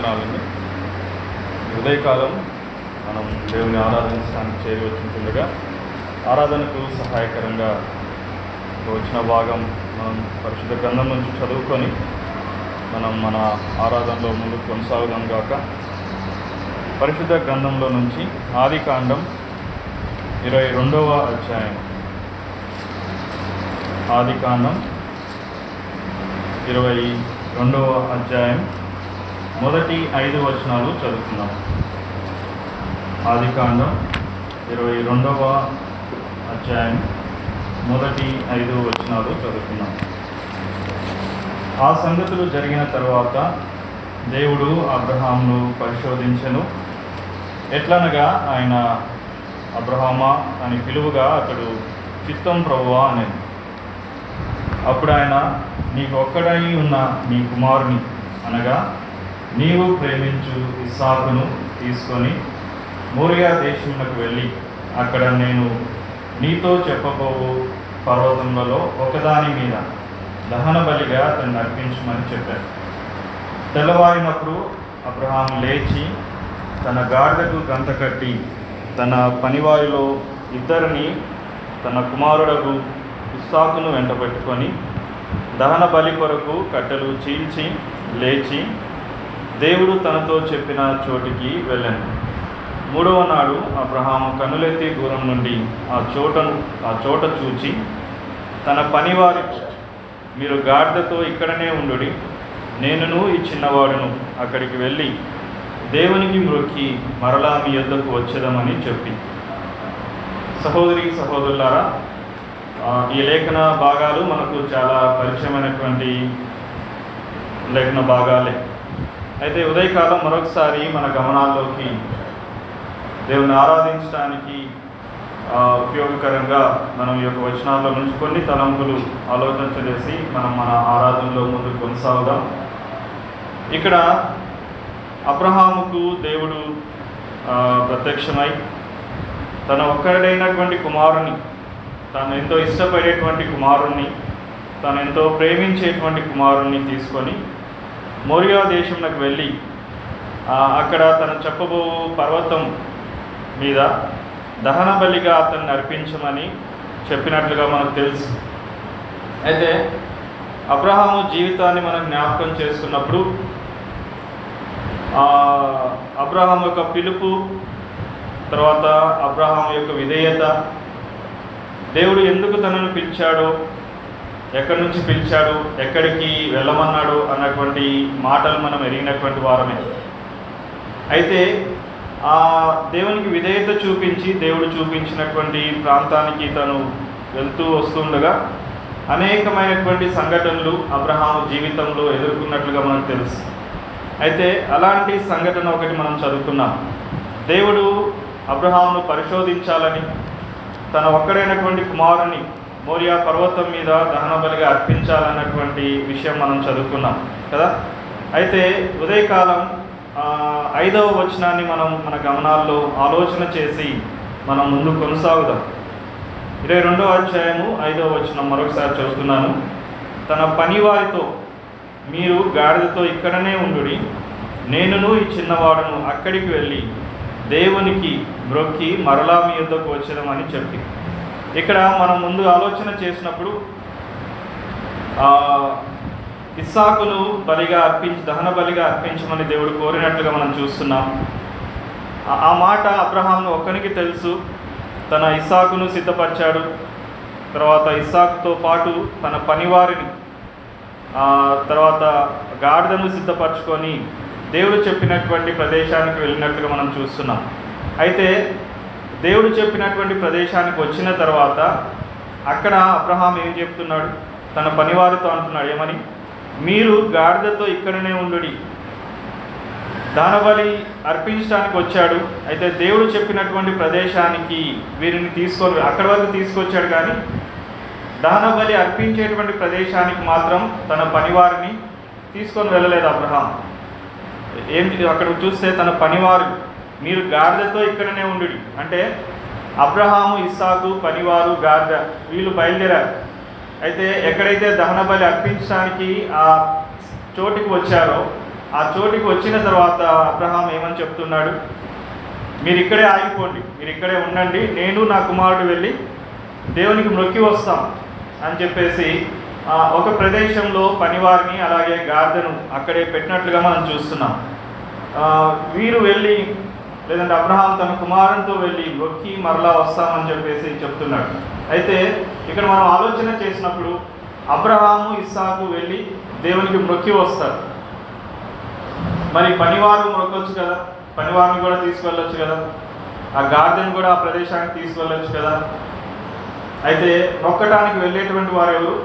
వందనాలండి ఉదయకాలం మనం దేవుని ఆరాధించడానికి చేరి వచ్చింటుండగా ఆరాధనకు సహాయకరంగా వచ్చిన భాగం మనం పరిశుద్ధ గ్రంథం నుంచి చదువుకొని మనం మన ఆరాధనలో ముందు కొనసాగుదాం కాక పరిశుద్ధ గ్రంథంలో నుంచి ఆది కాండం ఇరవై రెండవ అధ్యాయం. ఆది కాండం ఇరవై రెండవ అధ్యాయం. మొదటి ఐదు వచనాలు చదువుతున్నాం ఆది కాండం ఇరవై రెండవ అధ్యాయం మొదటి ఐదు వచనాలు చదువుతున్నాం ఆ సంగతులు జరిగిన తర్వాత దేవుడు అబ్రహాంను పరిశోధించెను. ఎట్లనగా ఆయన అబ్రహామా అని పిలువుగా అతడు చిత్తం ప్రభువా అనేది అప్పుడు ఆయన నీకు ఒక్కడై ఉన్న నీ కుమారుని అనగా నీవు ప్రేమించు ఇస్సాకును తీసుకొని మోరియా దేశమునకు వెళ్ళి అక్కడ నేను నీతో చెప్పబోవు పర్వతములలో ఒకదాని మీద దహన బలిగా అతన్ని అర్పించమని చెప్పాను. తెల్లవారినప్పుడు అబ్రహాం లేచి తన గాడిదకు గంత కట్టి తన పనివారిలో ఇద్దరిని తన కుమారుడకు ఇస్సాకును వెంటబెట్టుకొని దహన బలి కొరకు కట్టెలు చీల్చి లేచి దేవుడు తనతో చెప్పిన చోటికి వెళ్ళాను. మూడవ నాడు అబ్రహాము కనులెత్తి దూరం నుండి ఆ చోటను ఆ చోట చూచి తన పనివారి మీరు గాడిదతో ఇక్కడనే ఉండుడి. నేనును ఈ చిన్నవాడును అక్కడికి వెళ్ళి దేవునికి మ్రొక్కి మరలా మీ యొద్దకు వచ్చేదామని చెప్పి. సహోదరి సహోదరులారా ఈ లేఖన భాగాలు మనకు చాలా పరిచయమైనటువంటి లేఖన భాగాలే. అయితే ఉదయకాలం మరొకసారి మన గమనాల్లోకి దేవుని ఆరాధించడానికి ఉపయోగకరంగా మనం ఈ యొక్క వచనాల్లో నుంచి కొన్ని తలంపులు ఆలోచన చేసి మనం మన ఆరాధనలో ముందుకు కొనసాగుదాం. ఇక్కడ అబ్రహాముకు దేవుడు ప్రత్యక్షమై తన ఒక్కడైనటువంటి కుమారుని తాను ఎంతో ఇష్టపడేటువంటి కుమారుణ్ణి తాను ఎంతో ప్రేమించేటువంటి కుమారుణ్ణి తీసుకొని మోరియా దేశంలోకి వెళ్ళి అక్కడ తను చెప్పబో పర్వతం మీద దహన బలిగా అతన్ని అర్పించమని చెప్పినట్లుగా మనకు తెలుసు. అయితే అబ్రహాము జీవితాన్ని మనం జ్ఞాపకం చేస్తున్నప్పుడు అబ్రహాం యొక్క పిలుపు తర్వాత అబ్రహాం యొక్క విధేయత దేవుడు ఎందుకు తనను పిలిచాడో ఎక్కడి నుంచి పిలిచాడు ఎక్కడికి వెళ్ళమన్నాడు అన్నటువంటి మాటలు మనం ఎరిగినటువంటి వారమే. అయితే ఆ దేవునికి విధేయత చూపించి దేవుడు చూపించినటువంటి ప్రాంతానికి తను వెళ్తూ వస్తుండగా అనేకమైనటువంటి సంఘటనలు అబ్రహాము జీవితంలో ఎదుర్కొన్నట్లుగా మనకు తెలుసు. అయితే అలాంటి సంఘటన ఒకటి మనం చదువుకున్నాం దేవుడు అబ్రహామును పరిశోధించాలని తన ఒక్కడైనటువంటి కుమారుని మోరియా పర్వతం మీద దహన బలిగా అర్పించాలన్నటువంటి విషయం మనం చదువుకున్నాం కదా? అయితే ఉదయకాలం ఐదవ వచనాన్ని మనం మన గమనాల్లో ఆలోచన చేసి మనం ముందు కొనసాగుదాం. ఇరవై రెండవ అధ్యాయము ఐదవ వచనం మరొకసారి చదువుతున్నాను. తన పనివారితో మీరు గాడిదతో ఇక్కడనే ఉండు నేనును ఈ చిన్నవాడును అక్కడికి వెళ్ళి దేవునికి మ్రొక్కి మరలా మీ యుద్ధకు వచ్చేదమని చెప్పి. ఇక్కడ మనం ముందు ఆలోచన చేసినప్పుడు ఇస్సాకును బలిగా అర్పించి దహన బలిగా అర్పించమని దేవుడు కోరినట్లుగా మనం చూస్తున్నాం. ఆ- మాట అబ్రహాంను ఒక్కనికి తెలుసు. తన ఇస్సాకును సిద్ధపరిచాడు. తర్వాత ఇస్సాకుతో పాటు తన పనివారిని తర్వాత గాడిదను సిద్ధపరచుకొని దేవుడు చెప్పినటువంటి ప్రదేశానికి వెళ్ళినట్లుగా మనం చూస్తున్నాం. అయితే దేవుడు చెప్పినటువంటి ప్రదేశానికి వచ్చిన తర్వాత అక్కడ అబ్రహాం ఏం చెప్తున్నాడు? తన పనివారితో అంటున్నాడు ఏమని? మీరు గాడిదతో ఇక్కడనే ఉండుడి. దానబలి అర్పించడానికి వచ్చాడు. అయితే దేవుడు చెప్పినటువంటి ప్రదేశానికి వీరిని తీసుకొని అక్కడి వరకు తీసుకొచ్చాడు కానీ దహనబలి అర్పించేటువంటి ప్రదేశానికి మాత్రం తన పనివారిని తీసుకొని వెళ్ళలేదు అబ్రహాం. ఏం అక్కడ చూస్తే తన పనివారు మీరు గాడిదతో ఇక్కడనే ఉండు. అంటే అబ్రహాము ఇస్సాకు పనివారు గాడిద వీళ్ళు బయలుదేరారు. అయితే ఎక్కడైతే దహన బలి అర్పించడానికి ఆ చోటికి వచ్చారో ఆ చోటికి వచ్చిన తర్వాత అబ్రహాం ఏమని చెప్తున్నాడు? మీరు ఇక్కడే ఆగిపోండి. మీరు ఇక్కడే ఉండండి. నేను నా కుమారుడు వెళ్ళి దేవునికి మొక్కి వస్తాం అని చెప్పేసి ఒక ప్రదేశంలో పనివారిని అలాగే గార్దెను అక్కడే పెట్టినట్లుగా మనం చూస్తున్నాం. వీరు వెళ్ళి లేదంటే అబ్రహాం తన కుమారునితో వెళ్ళి బొక్కి మరలా వస్తామని చెప్పేసి చెప్తున్నాడు. అయితే ఇక్కడ మనం ఆలోచన చేసినప్పుడు అబ్రహాము ఇస్సాకు వెళ్ళి దేవునికి మొక్కి వస్తారు. మరి పనివారు మొక్కొచ్చు కదా? పనివారిని కూడా తీసుకెళ్ళొచ్చు కదా? ఆ గార్డెన్ కూడా ఆ ప్రదేశానికి తీసుకెళ్ళొచ్చు కదా? అయితే మొక్కటానికి వెళ్ళేటువంటి వారు ఎవరు?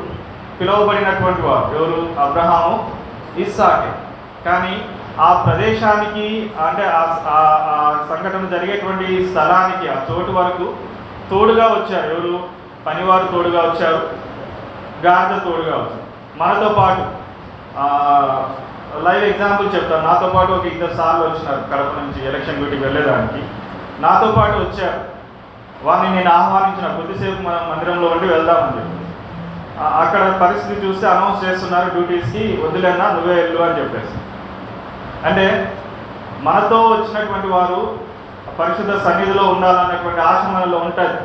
పిలువబడినటువంటి వారు ఎవరు? అబ్రహాము ఇస్సాకే. కానీ ఆ ప్రదేశానికి అంటే ఆ- సంఘటన జరిగేటువంటి స్థలానికి ఆ చోటు వరకు తోడుగా వచ్చారు ఎవరు? పనివారు తోడుగా వచ్చారు గాడిద తోడుగా వచ్చారు. మనతో పాటు లైవ్ ఎగ్జాంపుల్ చెప్తాను. నాతో పాటు ఒక ఇద్దరు సార్లు వచ్చినారు కడప నుంచి ఎలక్షన్ డ్యూటీకి వెళ్ళేదానికి. నాతో పాటు వచ్చారు. వారిని నేను ఆహ్వానించిన కొద్దిసేపు మన మందిరంలో ఉండి వెళ్దామని చెప్పి. అక్కడ పరిస్థితి చూస్తే అనౌన్స్ చేస్తున్నారు డ్యూటీస్కి వదిలేనా నువ్వే వెళ్ళు అని చెప్పేసి. అంటే మనతో వచ్చినటువంటి వారు పరిశుద్ధ సన్నిధిలో ఉండాలన్నటువంటి ఆశ మనలో ఉంటుంది.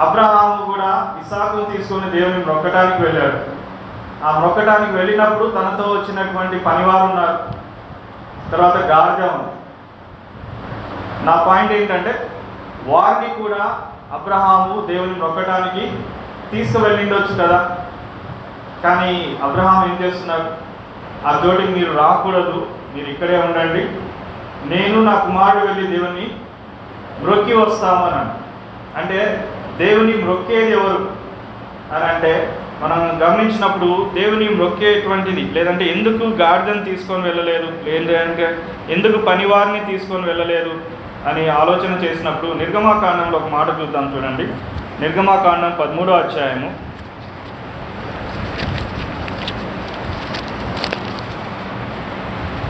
అబ్రహాము కూడా ఇసాకు తీసుకొని దేవుని మొక్కటానికి వెళ్ళాడు. ఆ మొక్కటానికి వెళ్ళినప్పుడు తనతో వచ్చినటువంటి పనివారు ఉన్నారు. తర్వాత గార్జ ఉంది. నా పాయింట్ ఏంటంటే వారిని కూడా అబ్రహాము దేవుని మొక్కటానికి తీసుకువెళ్ళిండొచ్చు కదా. కానీ అబ్రహాం ఏం చేస్తున్నారు ఆ జోడికి మీరు రాకూడదు. మీరు ఇక్కడే ఉండండి. నేను నా కుమారుడు వెళ్ళి దేవుని మ్రొక్కి వస్తామని అంటే దేవుని మ్రొక్కేది ఎవరు? అని అంటే మనం గమనించినప్పుడు దేవుని మ్రొక్కేటువంటిది లేదంటే ఎందుకు గార్డెన్ తీసుకొని వెళ్ళలేదు? లేదంటే ఎందుకు పనివారిని తీసుకొని వెళ్ళలేదు? అని ఆలోచన చేసినప్పుడు నిర్గమాకాండంలో ఒక మాట చూద్దాం చూడండి. నిర్గమాకాండం పదమూడో అధ్యాయము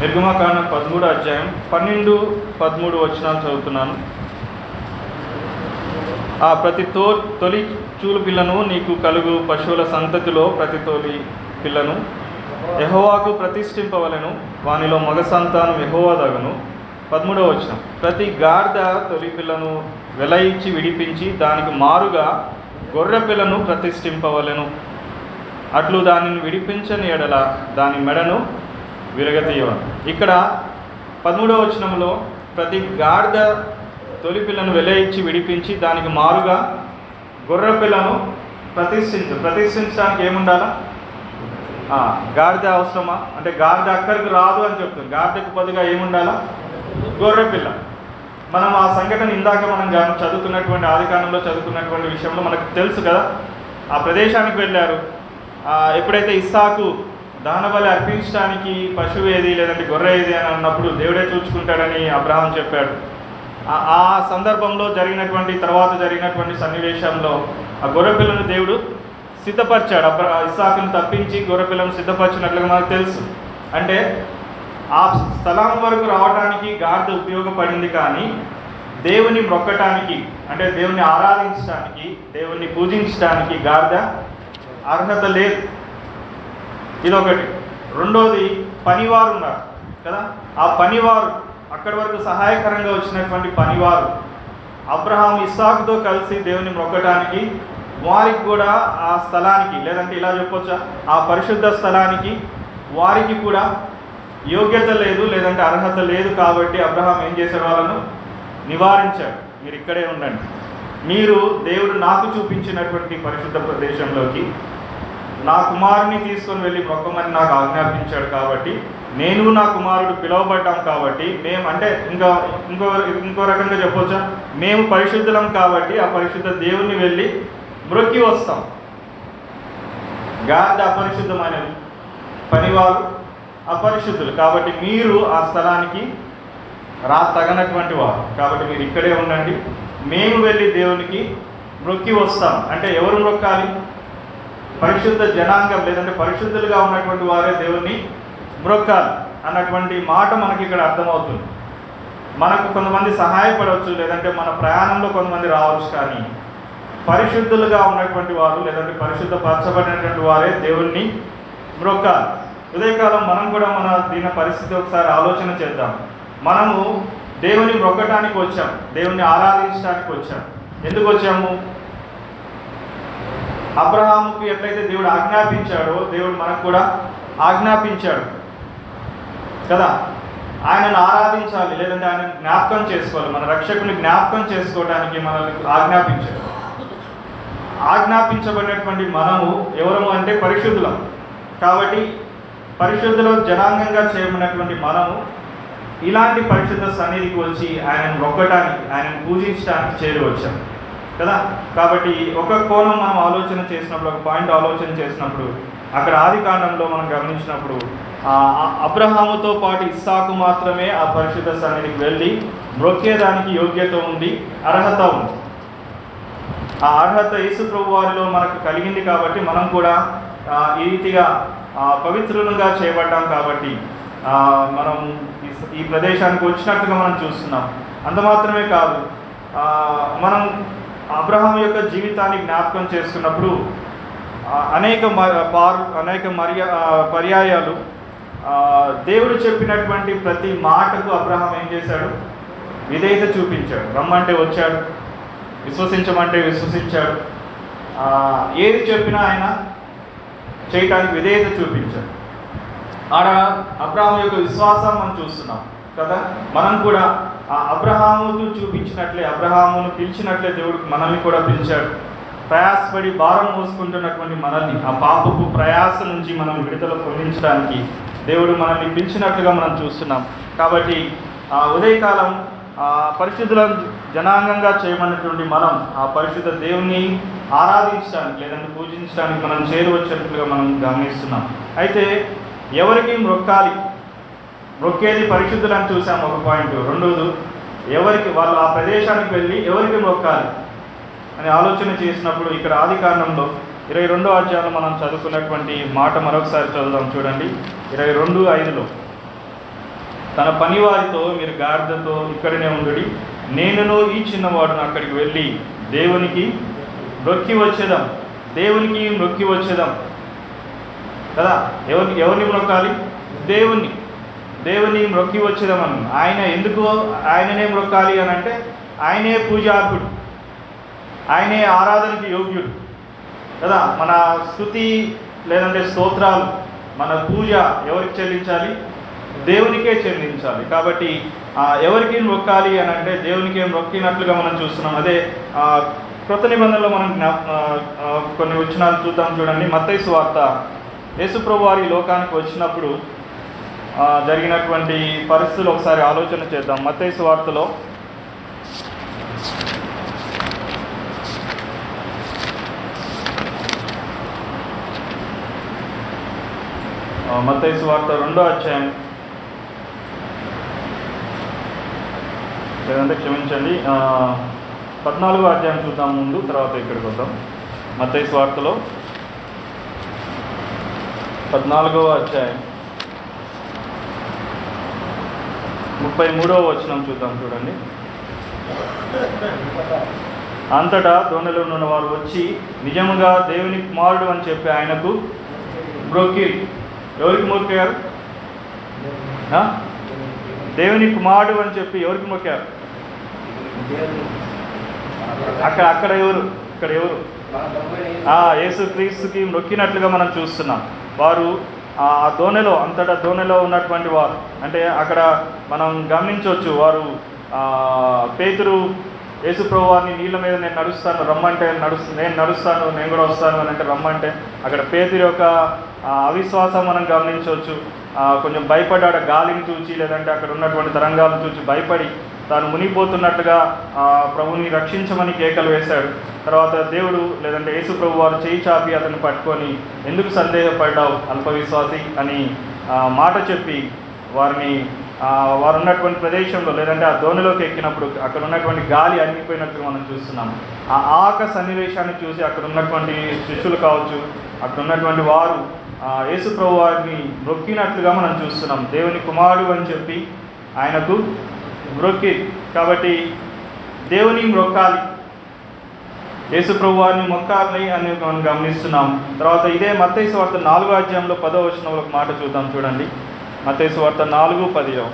నిర్గమకాండ పదమూడు అధ్యాయం పన్నెండు పదమూడు వచనాలు చదువుతున్నాను. ఆ ప్రతి తో తొలి చూలు పిల్లను నీకు కలుగు పశువుల సంతతిలో ప్రతి తొలి పిల్లను. యహోవాకు ప్రతిష్ఠింపవలను వానిలో మగ సంతానం యెహోవాదగను పదమూడవ వచనం. ప్రతి గాడిద తొలి పిల్లను వెలయించి విడిపించి దానికి మారుగా గొర్రె పిల్లను ప్రతిష్ఠింపవలను. అట్లు దానిని విడిపించని ఎడల దాని మెడను విరగతీయవను ఇక్కడ పదమూడవ వచనంలో ప్రతి గాడిద తొలి పిల్లను వెలయించి విడిపించి దానికి మారుగా గొర్రె పిల్లను ప్రతిష్ఠించు. ప్రతిష్ఠించడానికి ఏముండాలా? గాడిద అవసరమా? అంటే గాడిద అక్కడికి రాదు అని చెప్తుంది. గాడిదకు బదులుగా ఏముండాలా? గొర్రె పిల్ల. మనం ఆ సంఘటన ఇందాక మనం చదువుకున్నటువంటి చదువుతున్నటువంటి చదువుకున్నటువంటి విషయంలో మనకు తెలుసు కదా. ఆ ప్రదేశానికి వెళ్ళారు. ఎప్పుడైతే ఇస్సాకు దానబలి అర్పించడానికి పశువు ఏది లేదంటే గొర్రె ఏది అని అన్నప్పుడు దేవుడే చూసుకుంటాడని అబ్రహాం చెప్పాడు. ఆ- సందర్భంలో జరిగినటువంటి తర్వాత జరిగినటువంటి సన్నివేశంలో ఆ గొర్రెపిల్లను దేవుడు సిద్ధపరిచాడు. అబ్ర ఇస్సాకును తప్పించి గొర్రెపిల్లను సిద్ధపరిచినట్లుగా మనకు తెలుసు. అంటే ఆ స్థలం వరకు రావడానికి గాడిద ఉపయోగపడింది కానీ దేవుని మొక్కటానికి అంటే దేవుని ఆరాధించడానికి దేవుని పూజించడానికి గాడిద అర్హత లేదు. ఇదొకటి. రెండోది పనివారు ఉన్నారు కదా? ఆ పనివారు అక్కడి వరకు సహాయకరంగా వచ్చినటువంటి పనివారు అబ్రహాం ఇస్సాకుతో కలిసి దేవుని మొక్కటానికి వారికి కూడా ఆ స్థలానికి లేదంటే ఇలా చెప్పొచ్చా? ఆ పరిశుద్ధ స్థలానికి వారికి కూడా యోగ్యత లేదు లేదంటే అర్హత లేదు కాబట్టి అబ్రహాం ఏం చేశాడు వాళ్ళను? నివారించాడు. మీరు ఇక్కడే ఉండండి. మీరు దేవుడు నాకు చూపించినటువంటి పరిశుద్ధ ప్రదేశంలోకి నా కుమారుని తీసుకొని వెళ్ళి మొక్కమని నాకు ఆజ్ఞాపించాడు కాబట్టి నేను నా కుమారుడు పిలువబడ్డాం కాబట్టి మేము అంటే ఇంకా ఇంకో ఇంకో రకంగా చెప్పొచ్చా? మేము పరిశుద్ధులం కాబట్టి ఆ పరిశుద్ధ దేవుణ్ణి వెళ్ళి మ్రొక్కి వస్తాం. గాడిద అపరిశుద్ధమైన పనివారు అపరిశుద్ధులు. కాబట్టి మీరు ఆ స్థలానికి రా తగనటువంటి వారు. కాబట్టి మీరు ఇక్కడే ఉండండి. మేము వెళ్ళి దేవునికి మ్రొక్కి వస్తాం. అంటే ఎవరు మ్రొక్కాలి? పరిశుద్ధ జనాంగం లేదంటే పరిశుద్ధులుగా ఉన్నటువంటి వారే దేవుణ్ణి మ్రొక్కాలి అన్నటువంటి మాట మనకి ఇక్కడ అర్థమవుతుంది. మనకు కొంతమంది సహాయపడవచ్చు లేదంటే మన ప్రయాణంలో కొంతమంది రావచ్చు కానీ పరిశుద్ధులుగా ఉన్నటువంటి వారు లేదంటే పరిశుద్ధపరచబడినటువంటి వారే దేవుణ్ణి మ్రొక్కాలి. ఉదయకాలం మనం కూడా మన దీని పరిస్థితి ఒకసారి ఆలోచన చేద్దాం. మనము దేవుని మొక్కటానికి వచ్చాం. దేవుని ఆరాధించడానికి వచ్చాం. ఎందుకు వచ్చాము? అబ్రహాముకు ఎట్లయితే దేవుడు ఆజ్ఞాపించాడో దేవుడు మనకు కూడా ఆజ్ఞాపించాడు. కదా? ఆయనను ఆరాధించాలి లేదంటే ఆయన జ్ఞాపకం చేసుకోవాలి. మన రక్షకుని జ్ఞాపకం చేసుకోవడానికి మనల్ని ఆజ్ఞాపించాడు. ఆజ్ఞాపించబడినటువంటి మనము ఎవరము అంటే పరిశుద్ధులం. కాబట్టి పరిశుద్ధుల జనాంగంగా చేయబడినటువంటి మనము ఇలాంటి పరిశుద్ధ సన్నిధికి వచ్చి ఆయనను మొక్కటానికి ఆయనను పూజించడానికి చేరి కదా? కాబట్టి ఒక కోణం మనం ఆలోచన చేసినప్పుడు ఒక పాయింట్ ఆలోచన చేసినప్పుడు అక్కడ ఆది కాండంలో మనం గమనించినప్పుడు అబ్రహాముతో పాటు ఇస్సాకు మాత్రమే ఆ పరిశుద్ధ సన్నిధికి వెళ్ళి మ్రొక్కేదానికి యోగ్యత ఉంది అర్హత ఉంది. ఆ అర్హత యేసు ప్రభు వారిలో మనకు కలిగింది కాబట్టి మనం కూడా ఈ రీతిగా పవిత్రులుగా చేయబడ్డాం కాబట్టి మనం ఈ- ప్రదేశానికి వచ్చినట్టుగా మనం చూస్తున్నాం. అంత మాత్రమే కాదు మనం అబ్రహాం యొక్క జీవితాన్ని జ్ఞాపకం చేసుకున్నప్పుడు అనేక మ- అనేక మర్యా పర్యాయాలు దేవుడు చెప్పినటువంటి ప్రతి మాటకు అబ్రహాం ఏం చేశాడు? విధేయత చూపించాడు. రమ్మంటే వచ్చాడు. విశ్వసించమంటే విశ్వసించాడు. ఏది చెప్పినా ఆయన చేయటానికి విధేయత చూపించాడు. ఆడ అబ్రహాం యొక్క విశ్వాసం మనం చూస్తున్నాం. కదా? మనం కూడా ఆ అబ్రహాముకు చూపించినట్లే అబ్రహామును పిలిచినట్లే దేవుడు మనల్ని కూడా పిలిచాడు. ప్రయాసపడి భారం మోసుకుంటున్నటువంటి మనల్ని ఆ పాపపు ప్రయాస నుంచి మనం విడుదల పొందించడానికి దేవుడు మనల్ని పిలిచినట్లుగా మనం చూస్తున్నాం. కాబట్టి ఆ ఉదయకాలం ఆ పరిశుద్ధుల జనాంగంగా చేయమన్నటువంటి మనం ఆ పరిశుద్ధ దేవుని ఆరాధించడానికి లేదంటే పూజించడానికి మనం చేరువచ్చినట్లుగా మనం గమనిస్తున్నాం. అయితే ఎవరికి మొక్కాలి మొక్కేది పరిశుద్ధులని చూసాం ఒక పాయింట్. రెండోది ఎవరికి వాళ్ళు ఆ ప్రదేశానికి వెళ్ళి ఎవరికి మొక్కాలి అని ఆలోచన చేసినప్పుడు ఇక్కడ ఆది కారణంలో ఇరవై రెండో అధ్యాయంలో మనం చదువుకున్నటువంటి మాట మరొకసారి చదువుదాం చూడండి. ఇరవై రెండు ఐదులో తన పనివారితో మీరు గాడిదతో ఇక్కడనే ఉండుడి. నేనునో ఈ చిన్నవాడును అక్కడికి వెళ్ళి దేవునికి మొక్కి వచ్చేదాం. దేవునికి మొక్కి వచ్చేదాం. కదా? ఎవరిని ఎవరిని మొక్కాలి దేవుణ్ణి. దేవుని మొక్కి వచ్చేదామని ఆయన ఎందుకు ఆయననే మొక్కాలి అని అంటే ఆయనే పూజార్హుడు. ఆయనే ఆరాధనకి యోగ్యుడు. కదా మన స్థుతి లేదంటే స్తోత్రాలు మన పూజ ఎవరికి చెల్లించాలి? దేవునికే చెల్లించాలి. కాబట్టి ఎవరికి మొక్కాలి అని అంటే దేవునికి మొక్కినట్లుగా మనం చూస్తున్నాం. అదే కృత నిబంధనలో మనం కొన్ని వచనాలు చూద్దాం చూడండి. మత్తయి వార్త యేసుప్రభు వారి లోకానికి వచ్చినప్పుడు జరిగినటువంటి పరిస్థితులు ఒకసారి ఆలోచన చేద్దాం. మత్తయి వార్తలో మత్తయి వార్త రెండో అధ్యాయం. లేదంటే క్షమించండి. పద్నాలుగో అధ్యాయం చూద్దాం ముందు తర్వాత ఇక్కడికి వద్దాం. మత్తయి వార్తలో పద్నాలుగవ అధ్యాయం. ముప్పై మూడవ వచనం చూద్దాం చూడండి. అంతటా దోణిలో ఉన్న వారు వచ్చి నిజముగా దేవుని కుమారుడు అని చెప్పి ఆయనకు మ్రొక్కి ఎవరికి మొక్కారు దేవుని కుమారుడు అని చెప్పి ఎవరికి మొక్కారు అక్కడ అక్కడ ఎవరు? ఇక్కడ ఎవరు? ఆ యేసు క్రీస్తుకి మొక్కినట్లుగా మనం చూస్తున్నాం. వారు ఆ దోణిలో అంతటా దోణిలో ఉన్నటువంటి వారు. అంటే అక్కడ మనం గమనించవచ్చు వారు పేతురు యేసుప్రభు వారిని నీళ్ళ మీద నేను నడుస్తాను రమ్మంటే నడుస్తు నేను నడుస్తాను నేను కూడా వస్తాను అని అంటే రమ్మంటే అక్కడ పేతురు యొక్క అవిశ్వాసం మనం గమనించవచ్చు. కొంచెం భయపడ్డాడు గాలిని చూచి లేదంటే అక్కడ ఉన్నటువంటి తరంగాలను చూచి భయపడి తాను మునిగిపోతున్నట్టుగా ప్రభుని రక్షించమని కేకలు వేశాడు. తర్వాత దేవుడు లేదంటే యేసు ప్రభు వారు చేయి చాపి అతను పట్టుకొని ఎందుకు సందేహపడ్డావు అల్పవిశ్వాసి? అని మాట చెప్పి వారిని వారు ఉన్నటువంటి ప్రదేశంలో లేదంటే ఆ దోణిలోకి ఎక్కినప్పుడు అక్కడ ఉన్నటువంటి గాలి అణిగిపోయినట్టు మనం చూస్తున్నాం. ఆ ఆక సన్నివేశాన్ని చూసి అక్కడ ఉన్నటువంటి శిష్యులు కావచ్చు అక్కడ ఉన్నటువంటి వారు యేసు ప్రభు వారిని నొక్కినట్లుగా మనం చూస్తున్నాం. దేవుని కుమారుడు అని చెప్పి ఆయనకు మ్రొక్కి కాబట్టి దేవుని మ్రొక్కాలి యేసుప్రభు వారిని మొక్కాలి అని మనం గమనిస్తున్నాం. తర్వాత ఇదే మత్తైసు వార్త నాలుగో అధ్యాయంలో పదో వచ్చిన ఒక మాట చూద్దాం చూడండి. మత్తైసు వార్త నాలుగు పదిలో.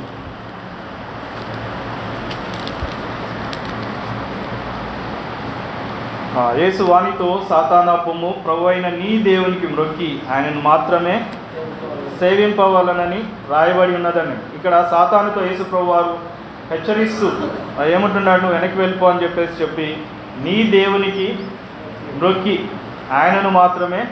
యేసు వాణితో సాతానా పొమ్ము ప్రభు అయిన నీ దేవునికి మ్రొక్కి ఆయనను మాత్రమే సేవింపవలనని రాయబడి ఉన్నదని. ఇక్కడ సాతానుతో యేసు ప్రభు వారు హెచ్చరిస్తూ ఏమంటున్నాడు? నువ్వు వెనక్కి వెళ్ళిపో అని చెప్పేసి చెప్పి నీ దేవునికి మ్రొక్కి ఆయనను మాత్రమే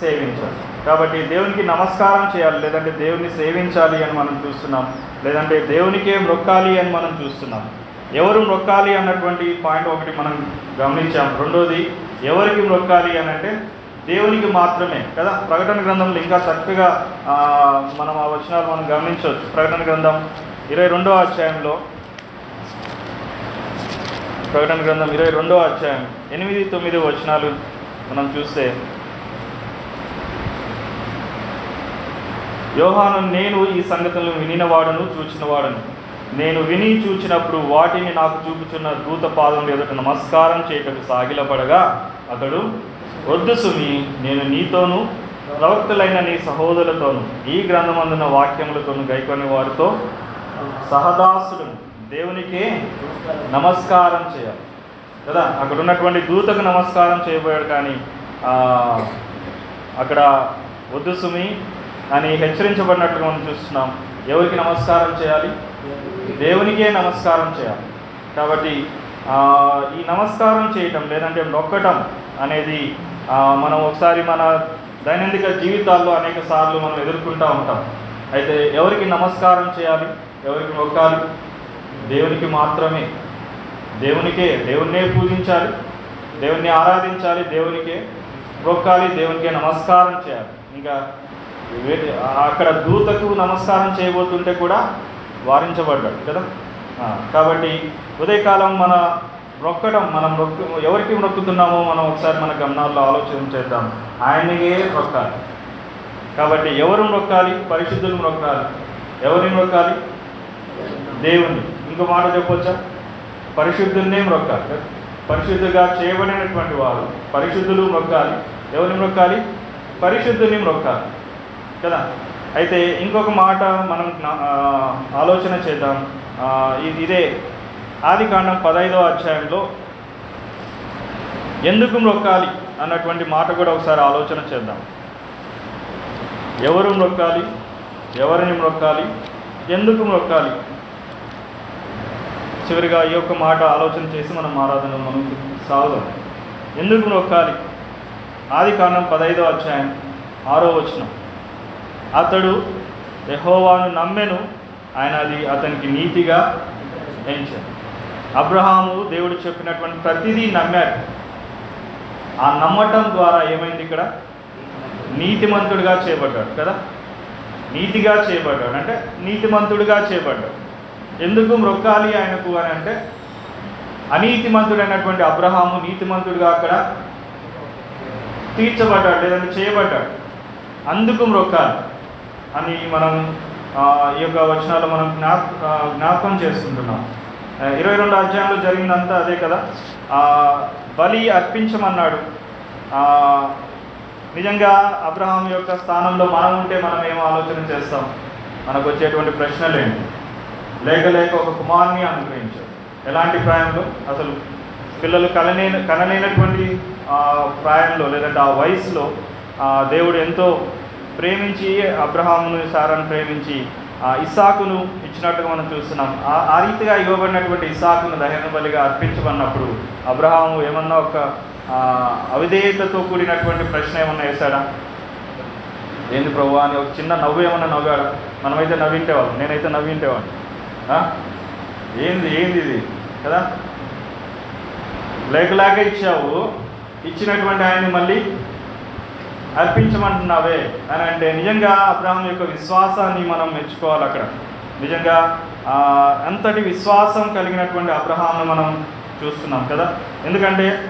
సేవించాలి. కాబట్టి దేవునికి నమస్కారం చేయాలి లేదంటే దేవుని సేవించాలి అని మనం చూస్తున్నాం లేదంటే దేవునికే మొక్కాలి అని మనం చూస్తున్నాం. ఎవరు మ్రొక్కాలి అన్నటువంటి పాయింట్ ఒకటి మనం గమనించాం. రెండోది ఎవరికి మ్రొక్కాలి అని అంటే దేవునికి మాత్రమే కదా? ప్రకటన గ్రంథంలో ఇంకా చక్కగా మనం ఆ వచనాలు మనం గమనించవచ్చు. ప్రకటన గ్రంథం ఇరవై రెండవ అధ్యాయంలో ప్రకటన గ్రంథం ఇరవై రెండవ అధ్యాయం ఎనిమిది తొమ్మిది వచనాలు మనం చూస్తే యోహాను నేను ఈ సంగతులను వినినవాడును చూచినవాడను. నేను విని చూచినప్పుడు వాటిని నాకు చూపుచున్న దూత పాదం ఎదుట నమస్కారం చేయటకు సాగిలపడగా అతడు వద్దు సుమి నేను నీతోనూ ప్రవక్తులైన నీ సహోదరులతోనూ ఈ గ్రంథమందున్న వాక్యములతోనూ గైకొని వారితో సహదాసుడు దేవునికే నమస్కారం చేయాలి. కదా? అక్కడ ఉన్నటువంటి దూతకు నమస్కారం చేయబోయాడు కానీ అక్కడ వద్దు సుమి అని హెచ్చరించబడినట్లుగా మనం చూస్తున్నాం. ఎవరికి నమస్కారం చేయాలి? దేవునికే నమస్కారం చేయాలి. కాబట్టి ఈ నమస్కారం చేయటం లేదంటే నొక్కటం అనేది మనం ఒకసారి మన దైనందిక జీవితాల్లో అనేక సార్లు మనం ఎదుర్కొంటూ ఉంటాం. అయితే ఎవరికి నమస్కారం చేయాలి? ఎవరికి లోకాలు? దేవునికి మాత్రమే. దేవునికే దేవుణ్ణే పూజించాలి దేవుణ్ణి ఆరాధించాలి దేవునికే మొక్కాలి దేవునికే నమస్కారం చేయాలి. ఇంకా అక్కడ దూతకు నమస్కారం చేయబోతుంటే కూడా వారించబడ్డాడు కదా? కాబట్టి ఉదయకాలం మన మొక్కడం మనం మొక్కు ఎవరికి మొక్కుతున్నామో మనం ఒకసారి మన గమనాల్లో ఆలోచన చేద్దాం. ఆయనకే మొక్కాలి కాబట్టి ఎవరు మొక్కాలి పరిశుద్ధులు మొక్కాలి ఎవరిని మొక్కాలి దేవుణ్ణి. ఇంకో మాట చెప్పొచ్చా? పరిశుద్ధుల్నే మొక్కాలి కదా? పరిశుద్ధుగా చేయబడినటువంటి వారు పరిశుద్ధులు మొక్కాలి ఎవరిని మొక్కాలి పరిశుద్ధుని మొక్కాలి కదా? అయితే ఇంకొక మాట మనం ఆలోచన చేద్దాం. ఇది ఇదే ఆది కాండం పదైదవ అధ్యాయంలో ఎందుకు మొక్కాలి అన్నటువంటి మాట కూడా ఒకసారి ఆలోచన చేద్దాం. ఎవరు మొక్కాలి ఎవరిని మొక్కాలి ఎందుకు మొక్కాలి చివరిగా ఈ యొక్క మాట ఆలోచన చేసి మనం ఆరాధన మనం సాగుదాం. ఎందుకు నొక్కాలి? ఆది కారణం పదైదో అధ్యాయం ఆరో వచనం. అతడు యహోవాను నమ్మెను ఆయన అది అతనికి నీతిగా ఎంచాడు. అబ్రహాము దేవుడు చెప్పినటువంటి ప్రతిదీ నమ్మాడు. ఆ నమ్మటం ద్వారా ఏమైంది ఇక్కడ? నీతిమంతుడిగా చేయబడ్డాడు కదా? నీతిగా చేయబడ్డాడు. అంటే నీతిమంతుడిగా చేయబడ్డాడు. ఎందుకు మ్రొక్కాలి ఆయనకు అని అంటే అనీతిమంతుడైనటువంటి అబ్రహాము నీతిమంతుడిగా అక్కడ తీర్చబడ్డాడు లేదంటే చేయబడ్డాడు. అందుకు మ్రొక్కాలి అని మనం ఈ యొక్క వచనాలు మనం జ్ఞాప జ్ఞాపకం చేసుకుంటున్నాం ఇరవై రెండు అధ్యాయంలో జరిగిందంతా అదే కదా? బలి అర్పించమన్నాడు. నిజంగా అబ్రహాం యొక్క స్థానంలో మనం ఉంటే మనం ఏం ఆలోచన చేస్తాం? మనకు వచ్చేటువంటి ప్రశ్నలేంటి? లేక లేక ఒక కుమారుని అనుగ్రహించాడు ఎలాంటి ప్రాయంలో? అసలు పిల్లలు కలనే కనలేనటువంటి ప్రాయంలో లేదంటే ఆ వయసులో దేవుడు ఎంతో ప్రేమించి అబ్రహామును సారాను ప్రేమించి ఆ ఇస్సాకును ఇచ్చినట్టుగా మనం చూస్తున్నాం. ఆ రీతిగా ఇవ్వబడినటువంటి ఇస్సాకును దహన బలిగా అర్పించమన్నప్పుడు అబ్రహాము ఏమన్నా ఒక అవిధేయతతో కూడినటువంటి ప్రశ్న ఏమన్నా వేశాడా? ఏంది ప్రభు అని ఒక చిన్న నవ్వు ఏమన్నా నవ్వాడా? మనమైతే నవ్వింటేవాళ్ళం నేనైతే నవ్వింటేవాడిని ఏంది ఏంది ఇది? కదా? లేక ఇచ్చావు. ఇచ్చినటువంటి ఆయన్ని మళ్ళీ అర్పించమంటున్నావే అని అంటే నిజంగా అబ్రాహం యొక్క విశ్వాసాన్ని మనం మెచ్చుకోవాలి అక్కడ. నిజంగా ఎంతటి విశ్వాసం కలిగినటువంటి అబ్రహాంను మనం చూస్తున్నాం కదా? ఎందుకంటే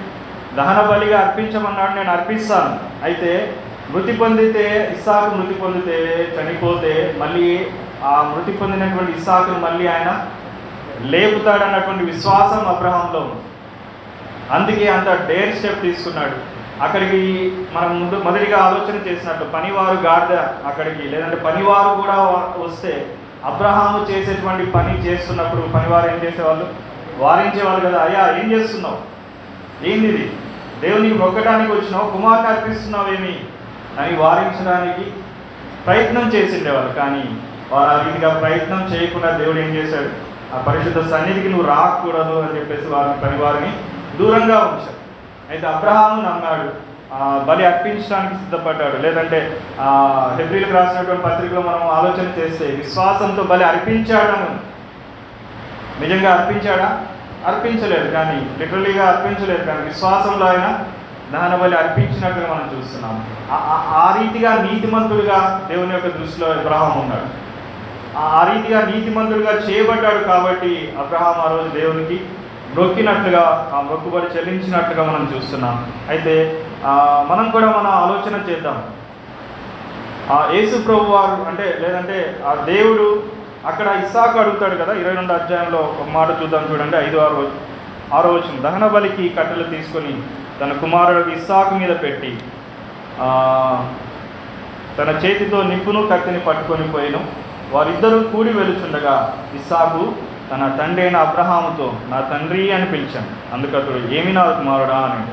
దహన బలిగా అర్పించమన్నాడు నేను అర్పిస్తాను. అయితే మృతి పొందితే ఇస్సాకు మృతి పొందితే చనిపోతే మళ్ళీ ఆ మృతి పొందినటువంటి ఇస్సాకును మళ్ళీ ఆయన లేపుతాడన్నటువంటి విశ్వాసం అబ్రహాంలో ఉంది. అందుకే అంత డేర్ స్టెప్ తీసుకున్నాడు. అక్కడికి మనం ముందు మొదటిగా ఆలోచన చేసినట్టు పనివారు గాడిద అక్కడికి లేదంటే పనివారు కూడా వస్తే అబ్రహాము చేసేటువంటి పని చేస్తున్నప్పుడు పనివారు ఏం చేసేవాళ్ళు? వారించేవాళ్ళు కదా. అయ్యా ఏం చేస్తున్నావు? ఏంది ఇది దేవునికి మొక్కడానికి వచ్చినావు? కుమార్తె అర్పిస్తున్నావేమి? అని వారించడానికి ప్రయత్నం చేసిండేవాళ్ళు. కానీ వారు ఆ రీతిగా ప్రయత్నం చేయకుండా దేవుడు ఏం చేశాడు? ఆ పరిశుద్ధ సన్నిధికి నువ్వు రాకూడదు అని చెప్పేసి వారిని పని వారిని దూరంగా ఉంచాడు. అయితే అబ్రహాము నమ్మాడు. బలి అర్పించడానికి సిద్ధపడ్డాడు. లేదంటే హెబ్రిల్కి రాసినటువంటి పత్రికలో మనం ఆలోచన చేస్తే విశ్వాసంతో బలి అర్పించాడను నిజంగా అర్పించాడా? అర్పించలేదు కానీ లిటరలీగా అర్పించలేదు కానీ విశ్వాసంలో ఆయన దహన బలి అర్పించినట్టుగా మనం చూస్తున్నాం. ఆ- ఆ రీతిగా నీతిమంతుడిగా దేవుని యొక్క దృష్టిలో అబ్రహాం ఉన్నాడు. ఆ- రీతిగా నీతిమంతుడిగా చేయబడ్డాడు కాబట్టి అబ్రహాం ఆ రోజు దేవునికి మొక్కినట్లుగా ఆ మొక్కుబడి చెల్లించినట్లుగా మనం చూస్తున్నాం. అయితే మనం కూడా మన ఆలోచన చేద్దాం. ఆ యేసు ప్రభు వారు అంటే లేదంటే ఆ దేవుడు అక్కడ ఇస్సాకు అడుగుతాడు కదా ఇరవై రెండు అధ్యాయంలో ఒక మాట చూద్దాం చూడండి. ఐదు ఆరు రోజు ఆరో వచ్చిన దహన బలికి కట్టెలు తీసుకొని తన కుమారుడు ఇస్సాకు మీద పెట్టి తన చేతితో నిప్పును కత్తిని పట్టుకొని పోయినాం. వారిద్దరూ కూడి వెలుచుండగా ఇస్సాకు తన తండ్రి అయిన అబ్రహాముతో నా తండ్రి అని పిలిచాను. అందుకు అతడు ఏమి నా కుమారుడా అని.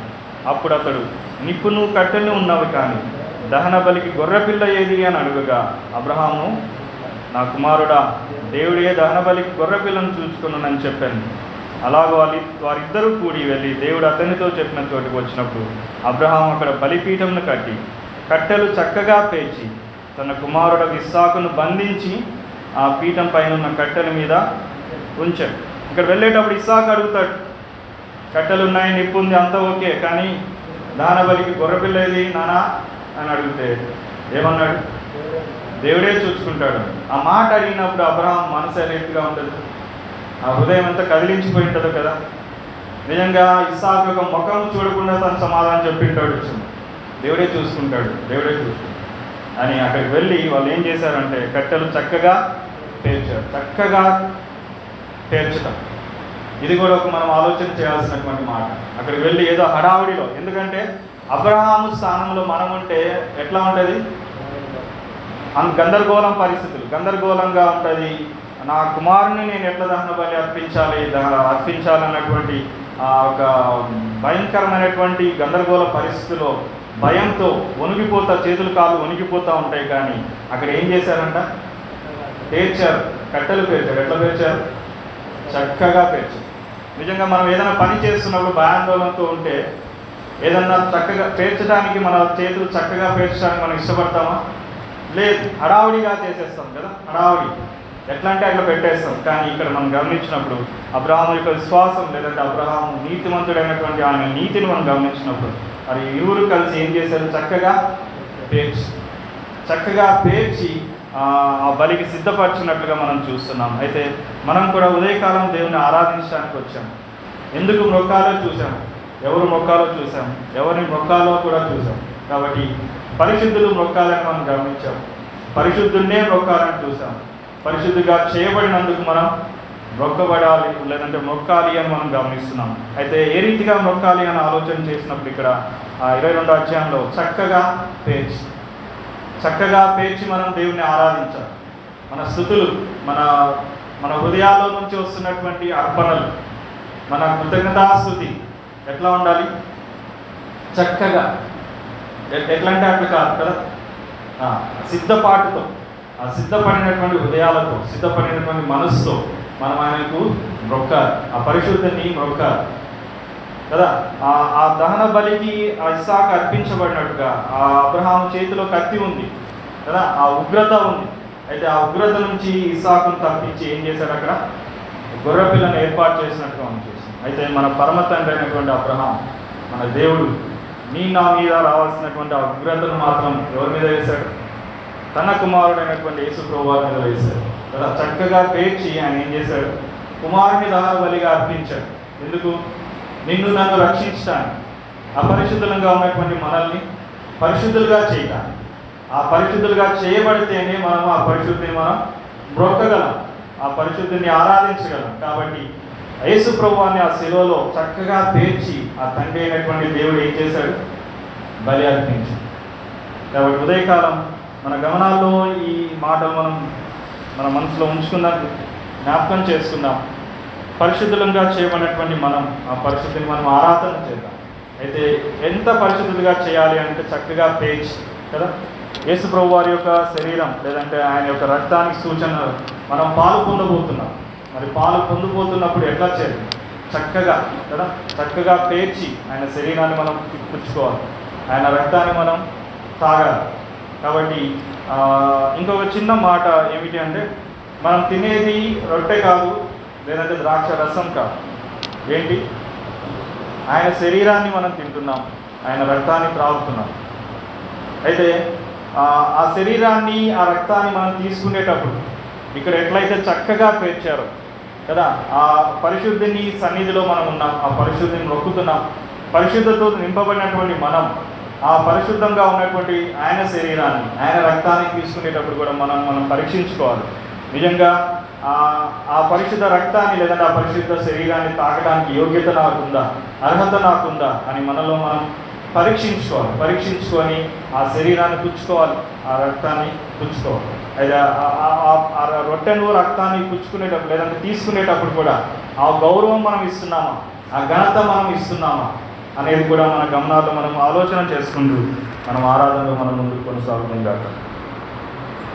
అప్పుడు అతడు నిప్పును కట్టెలు ఉన్నవి కానీ దహన బలికి గొర్రెపిల్ల ఏది? అని అడుగగా అబ్రహాము నా కుమారుడా దేవుడే దహన బలికి గొర్రెపిల్లను చూసుకున్నానని చెప్పాను. అలాగ వాళ్ళి వారిద్దరూ కూడి వెళ్ళి దేవుడు అతనితో చెప్పిన చోటుకు వచ్చినప్పుడు అబ్రహాం అక్కడ బలిపీఠంను కట్టి కట్టెలు చక్కగా పేర్చి తన కుమారుడు ఇస్సాకును బంధించి ఆ పీఠం పైన ఉన్న కట్టెల మీద ఉంచాడు. ఇక్కడ వెళ్ళేటప్పుడు ఇస్సాకు అడుగుతాడు కట్టెలు ఉన్నాయి నిప్పు ఉంది అంతా ఓకే కానీ దాన బలికి గొర్రెపిల్ల ఏది నానా? అని అడిగితే ఏమన్నాడు? దేవుడే చూసుకుంటాడు. ఆ మాట అడిగినప్పుడు అబ్రహం మనసు ఏ ఉంటుంది ఆ హృదయం అంతా కదిలించిపోయి ఉంటుందో కదా. నిజంగా ఇస్సాకు యొక్క ముఖం చూడకుండా తను సమాధానం చెప్పింటాడు దేవుడే చూసుకుంటాడు దేవుడే చూసుకుంటాడు. అని అక్కడికి వెళ్ళి వాళ్ళు ఏం చేశారంటే కట్టెలు చక్కగా పేర్చారు. చక్కగా పేర్చటం ఇది కూడా ఒక మనం ఆలోచన చేయాల్సినటువంటి మాట. అక్కడికి వెళ్ళి ఏదో హడావుడిలో. ఎందుకంటే అబ్రహాము స్థానంలో మనం ఉంటే ఎట్లా ఉంటుంది? అన్ గందరగోళం పరిస్థితులు. గందరగోళంగా ఉంటుంది. నా కుమారుని నేను ఎట్లా దహన బలి అర్పించాలి? అర్పించాలన్నటువంటి ఆ ఒక భయంకరమైనటువంటి గందరగోళ పరిస్థితిలో భయంతో వణిగిపోతా చేతులు కాళ్ళు వణిగిపోతూ ఉంటాయి కానీ అక్కడ ఏం చేశారంట? పేర్చారు. కట్టెలు పేర్చారు. ఎట్లా పేర్చారు? చక్కగా పేర్చారు. నిజంగా మనం ఏదైనా పని చేస్తున్నప్పుడు భయాందోళనతో ఉంటే ఏదన్నా చక్కగా పేర్చడానికి మన చేతులు చక్కగా పేర్చడానికి మనం ఇష్టపడతామా? లేదు. హడావుడిగా చేసేస్తాం కదా. హడావుడి. ఎట్లా అంటే అట్లా పెట్టేస్తాం. కానీ ఇక్కడ మనం గమనించినప్పుడు అబ్రహాం యొక్క విశ్వాసం లేదంటే అబ్రహాం నీతిమంతుడైనటువంటి ఆయన నీతిని మనం గమనించినప్పుడు మరి ఇరువురు కలిసి ఏం చేశారు? చక్కగా పేర్చి చక్కగా పేర్చి ఆ బలికి సిద్ధపరిచినట్లుగా మనం చూస్తున్నాం. అయితే మనం కూడా ఉదయకాలం దేవుని ఆరాధించడానికి వచ్చాము ఎందుకు మొక్కాలో చూసాము ఎవరు మొక్కాలో చూసాం ఎవరిని మొక్కాలో కూడా చూసాం కాబట్టి పరిశుద్ధులు మొక్కాలని మనం గమనించాం. పరిశుద్ధున్నే మొక్కాలని చూసాం పరిశుద్ధిగా చేయబడినందుకు మనం మొక్కబడాలి లేదంటే మొక్కాలి అని మనం గమనిస్తున్నాం. అయితే ఏ రీతిగా మొక్కాలి అని ఆలోచన చేసినప్పుడు ఇక్కడ ఇరవై రెండో అధ్యాయంలో చక్కగా పేర్చి చక్కగా పేర్చి మనం దేవుణ్ణి ఆరాధించాలి. మన స్థుతులు మన మన హృదయాల్లో నుంచి వస్తున్నటువంటి అర్పణలు మన కృతజ్ఞతాస్థుతి ఎట్లా ఉండాలి? చక్కగా. ఎట్లా అంటే అట్లా కాదు కదా? సిద్ధపాటుతో ఆ సిద్ధపడినటువంటి హృదయాలతో సిద్ధపడినటువంటి మనస్సుతో మనం ఆయనకు మొక్కాలి ఆ పరిశుద్ధిని మొక్కాలి కదా? ఆ ఆ దహన బలికి ఆ ఇసాకు అర్పించబడినట్టుగా ఆ అబ్రహాం చేతిలో కత్తి ఉంది కదా? ఆ ఉగ్రత ఉంది. అయితే ఆ ఉగ్రత నుంచి ఇసాకును తప్పించి ఏం చేశాడు అక్కడ? గొర్రెపిల్లను ఏర్పాటు చేసినట్టుగా మనం చేసింది అయితే మన పరమ తండ్రి అయినటువంటి అబ్రహాం మన దేవుడు నీ నా మీద రావాల్సినటువంటి ఆ ఉగ్రతను మాత్రం ఎవరి మీద వేశాడు? తన కుమారుడైనటువంటి యేసు ప్రభు మీద వేశాడు. చాలా చక్కగా పేర్చి ఆయన ఏం చేశాడు? కుమారుని దహన బలిగా అర్పించాడు. ఎందుకు? నిన్ను నన్ను రక్షించడానికి అపరిశుద్ధులుగా ఉన్నటువంటి మనల్ని పరిశుద్ధులుగా చేయటానికి. ఆ పరిశుద్ధులుగా చేయబడితేనే మనం ఆ పరిశుద్ధిని మనం బ్రొక్కగలం. ఆ పరిశుద్ధిని ఆరాధించగలం. కాబట్టి యేసు ప్రభువాన్ని ఆ శిలువలో చక్కగా పేర్చి ఆ తండ్రి అయినటువంటి దేవుడు ఏం చేశాడు? బలి అర్పించాడు. కాబట్టి ఉదయకాలం మన గమనాల్లో ఈ మాటలు మనం మన మనసులో ఉంచుకుందాం జ్ఞాపకం చేస్తున్నాం పరిశుద్ధులంగా చేయబడినటువంటి మనం ఆ పరిశుద్ధిని మనం ఆరాధన చేద్దాం. అయితే ఎంత పరిశుద్ధులుగా చేయాలి అంటే చక్కగా పేజ్ కదా? యేసుప్రభు వారి యొక్క శరీరం లేదంటే ఆయన యొక్క రక్తానికి సూచన మనం పాలు పొందబోతున్నాం. మరి పాలు పొందబోతున్నప్పుడు ఎట్లా చేయాలి? చక్కగా కదా? చక్కగా పేర్చి ఆయన శరీరాన్ని మనం పుచ్చుకోవాలి ఆయన రక్తాన్ని మనం తాగాలి. కాబట్టి ఇంకొక చిన్న మాట ఏమిటి అంటే మనం తినేది రొట్టె కాదు లేదంటే ద్రాక్ష రసం కాదు. ఏంటి? ఆయన శరీరాన్ని మనం తింటున్నాం ఆయన రక్తాన్ని త్రాగుతున్నాం. అయితే ఆ, శరీరాన్ని ఆ రక్తాన్ని మనం తీసుకునేటప్పుడు ఇక్కడ ఎట్లయితే చక్కగా పేర్చారో కదా ఆ పరిశుద్ధిని సన్నిధిలో మనం ఉన్నాం ఆ పరిశుద్ధిని మొక్కుతున్నాం పరిశుద్ధతో నింపబడినటువంటి మనం ఆ పరిశుద్ధంగా ఉన్నటువంటి ఆయన శరీరాన్ని ఆయన రక్తాన్ని తీసుకునేటప్పుడు కూడా మనం మనం పరీక్షించుకోవాలి. నిజంగా ఆ పరిశుద్ధ రక్తాన్ని లేదంటే ఆ పరిశుద్ధ శరీరాన్ని తాకడానికి యోగ్యత నాకుందా అర్హత నాకుందా అని మనలో మనం పరీక్షించుకోవాలి. పరీక్షించుకొని ఆ శరీరాన్ని పుచ్చుకోవాలి. ఆ రక్తాన్ని పుచ్చుకోవాలి. అయితే ఆ రొట్టెను రక్తాన్ని పుచ్చుకునేటప్పుడు లేదంటే తీసుకునేటప్పుడు కూడా ఆ గౌరవం మనం ఇస్తున్నామా? ఆ ఘనత మనం ఇస్తున్నామా? అనేది కూడా మన గమనాల్లో మనం ఆలోచన చేసుకుంటూ మనం ఆరాధనలో మనం ముందుకు కొనసాగుతుందాక